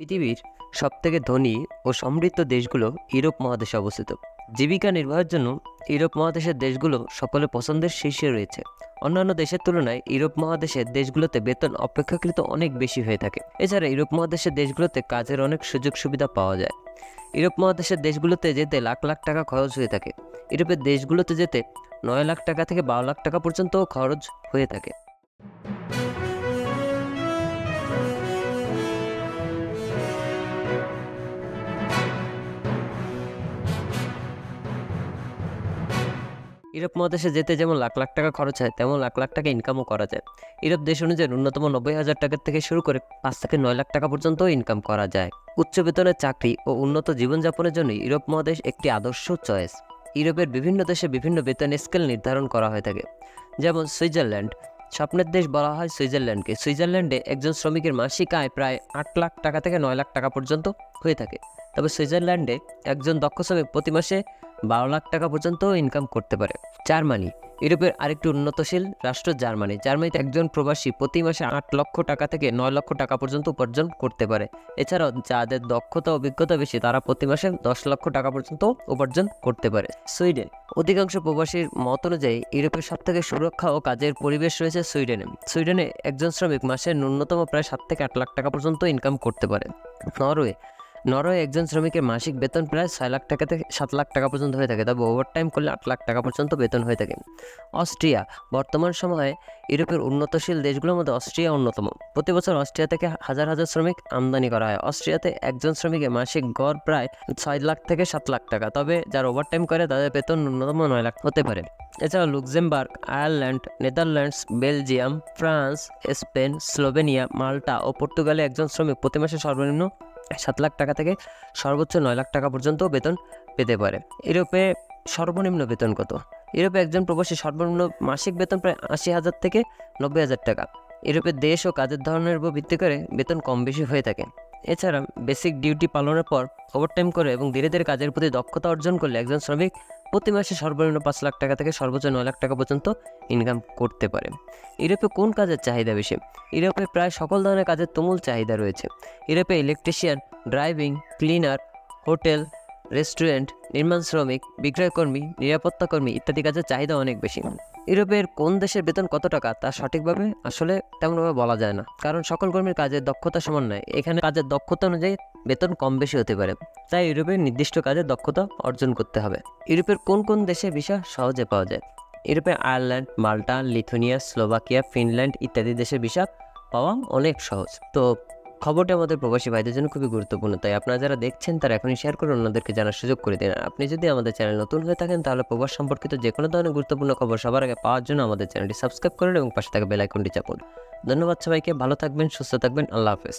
পৃথিবীর সবথেকে ধনী ও সমৃদ্ধ দেশগুলো ইউরোপ মহাদেশে অবস্থিত। জীবিকা নির্বাহের জন্য ইউরোপ মহাদেশের দেশগুলো সকলে পছন্দের শীর্ষে রয়েছে। অন্যান্য দেশের তুলনায় ইউরোপ মহাদেশের দেশগুলোতে বেতন অপেক্ষাকৃত অনেক বেশি হয়ে থাকে। এছাড়া ইউরোপ মহাদেশের দেশগুলোতে কাজের অনেক সুযোগ সুবিধা পাওয়া যায়। ইউরোপ মহাদেশের দেশগুলোতে যেতে লাখ লাখ টাকা খরচ হয়ে থাকে। ইউরোপের দেশগুলোতে যেতে নয় লাখ টাকা থেকে বারো লাখ টাকা পর্যন্ত খরচ হয়ে থাকে। ইউরোপ মহাদেশে যেতে যেমন লাখ লাখ টাকা খরচ হয়, তেমন লাখ লাখ টাকা ইনকামও করা যায়। ইউরোপ দেশ অনুযায়ী ন্যূনতম নব্বই হাজার টাকা থেকে শুরু করে পাঁচ থেকে নয় লাখ টাকা পর্যন্ত ইনকাম করা যায়। উচ্চ বেতনের চাকরি ও উন্নত জীবনযাপনের জন্য ইউরোপ মহাদেশ একটি আদর্শ চয়েস ইউরোপের বিভিন্ন দেশে বিভিন্ন বেতন স্কেল নির্ধারণ করা হয়ে থাকে। যেমন সুইজারল্যান্ড। স্বপ্নের দেশ বলা হয় সুইজারল্যান্ডকে। সুইজারল্যান্ডে একজন শ্রমিকের মাসিক আয় প্রায় আট লাখ টাকা থেকে নয় লাখ টাকা পর্যন্ত হয়ে থাকে। তবে সুইজারল্যান্ডে একজন দক্ষ শ্রমিক প্রতি মাসে বারো লাখ টাকা পর্যন্ত ইনকাম করতে পারে। জার্মানি, ইউরোপের আরেকটি উন্নতশীল রাষ্ট্র জার্মানি। জার্মানিতে একজন প্রবাসী প্রতি মাসে আট লক্ষ টাকা থেকে নয় লক্ষ টাকা পর্যন্ত উপার্জন করতে পারে। এছাড়াও যাদের দক্ষতা অভিজ্ঞতা বেশি, তারা প্রতি মাসে দশ লক্ষ টাকা পর্যন্ত উপার্জন করতে পারে। সুইডেন, অধিকাংশ প্রবাসীর মত অনুযায়ী ইউরোপের সব থেকে সুরক্ষা ও কাজের পরিবেশ রয়েছে সুইডেনে। সুইডেনে একজন শ্রমিক মাসে ন্যূনতম প্রায় সাত থেকে আট লাখ টাকা পর্যন্ত ইনকাম করতে পারে। নরওয়ে নরওয়ে একজন শ্রমিকের মাসিক বেতন প্রায় ছয় লাখ টাকা থেকে সাত লাখ টাকা পর্যন্ত হয়ে থাকে। তবে ওভারটাইম করলে আট লাখ টাকা পর্যন্ত বেতন হয়ে থাকে। অস্ট্রিয়া, বর্তমান সময়ে ইউরোপের উন্নতশীল দেশগুলোর মধ্যে অস্ট্রিয়া অন্যতম। প্রতি বছর অস্ট্রিয়া থেকে হাজার হাজার শ্রমিক আমদানি করা হয়। অস্ট্রিয়াতে একজন শ্রমিকের মাসিক গড় প্রায় ছয় লাখ থেকে সাত লাখ টাকা। তবে যারা ওভারটাইম করে, তাদের বেতন ন্যূনতম নয় লাখ হতে পারে। এছাড়া Luxembourg, Ireland, Netherlands, Belgium, France, Spain, Slovenia, Malta ও পর্তুগালে একজন শ্রমিক প্রতি মাসে সর্বনিম্ন সাত লাখ টাকা থেকে সর্বোচ্চ নয় লাখ টাকা পর্যন্ত বেতন পেতে পারে। ইউরোপে সর্বনিম্ন বেতন কত? ইউরোপে একজন প্রবাসী সর্বনিম্ন মাসিক বেতন প্রায় আশি হাজার থেকে নব্বই হাজার টাকা। ইউরোপের দেশ ও কাজের ধরনের উপর ভিত্তি করে বেতন কম বেশি হয়ে থাকে। এছাড়া বেসিক ডিউটি পালনের পর ওভারটাইম করে এবং ধীরে ধীরে কাজের প্রতি দক্ষতা অর্জন করলে একজন শ্রমিক প্রতি মাসে সর্বনিম্ন পাঁচ লাখ টাকা থেকে সর্বোচ্চ নয় লাখ টাকা পর্যন্ত ইনকাম করতে পারে। ইউরোপে কোন কাজের চাহিদা বেশি? ইউরোপে প্রায় সকল ধরনের কাজের তুমুল চাহিদা রয়েছে। ইউরোপে electrician driving cleaner hotel restaurant নির্মাণ শ্রমিক, বিক্রয়কর্মী নিরাপত্তাকর্মী ইত্যাদি কাজের চাহিদা অনেক বেশি। ইউরোপের কোন দেশের বেতন কত টাকা তা সঠিকভাবে আসলে তেমনভাবে বলা যায় না। কারণ সকল কর্মীর কাজের দক্ষতা সমান নয়। এখানে কাজের দক্ষতা অনুযায়ী বেতন কম বেশি হতে পারে। তাই ইউরোপের নির্দিষ্ট কাজের দক্ষতা অর্জন করতে হবে। ইউরোপের কোন কোন দেশে ভিসা সহজে পাওয়া যায়? ইউরোপে Ireland, Malta, Lithuania, Slovakia, Finland ইত্যাদি দেশের ভিসা পাওয়া অনেক সহজ। তো খবরটা আমাদের প্রবাসী ভাইদের জন্য খুবই গুরুত্বপূর্ণ, তাই আপনারা যারা দেখছেন তারা এখনই শেয়ার করে অন্যদেরকে জানার সুযোগ করে দিন। আপনি যদি আমাদের চ্যানেল নতুন হয়ে থাকেন, তাহলে প্রবাস সম্পর্কিত যে কোনো ধরনের গুরুত্বপূর্ণ খবর সবার আগে পাওয়ার জন্য আমাদের চ্যানেলটি সাবস্ক্রাইব করুন এবং পাশে থাকা বেলাইকনটি চাপুন। ধন্যবাদ সবাইকে, ভালো থাকবেন, সুস্থ থাকবেন, আল্লাহ হাফেজ।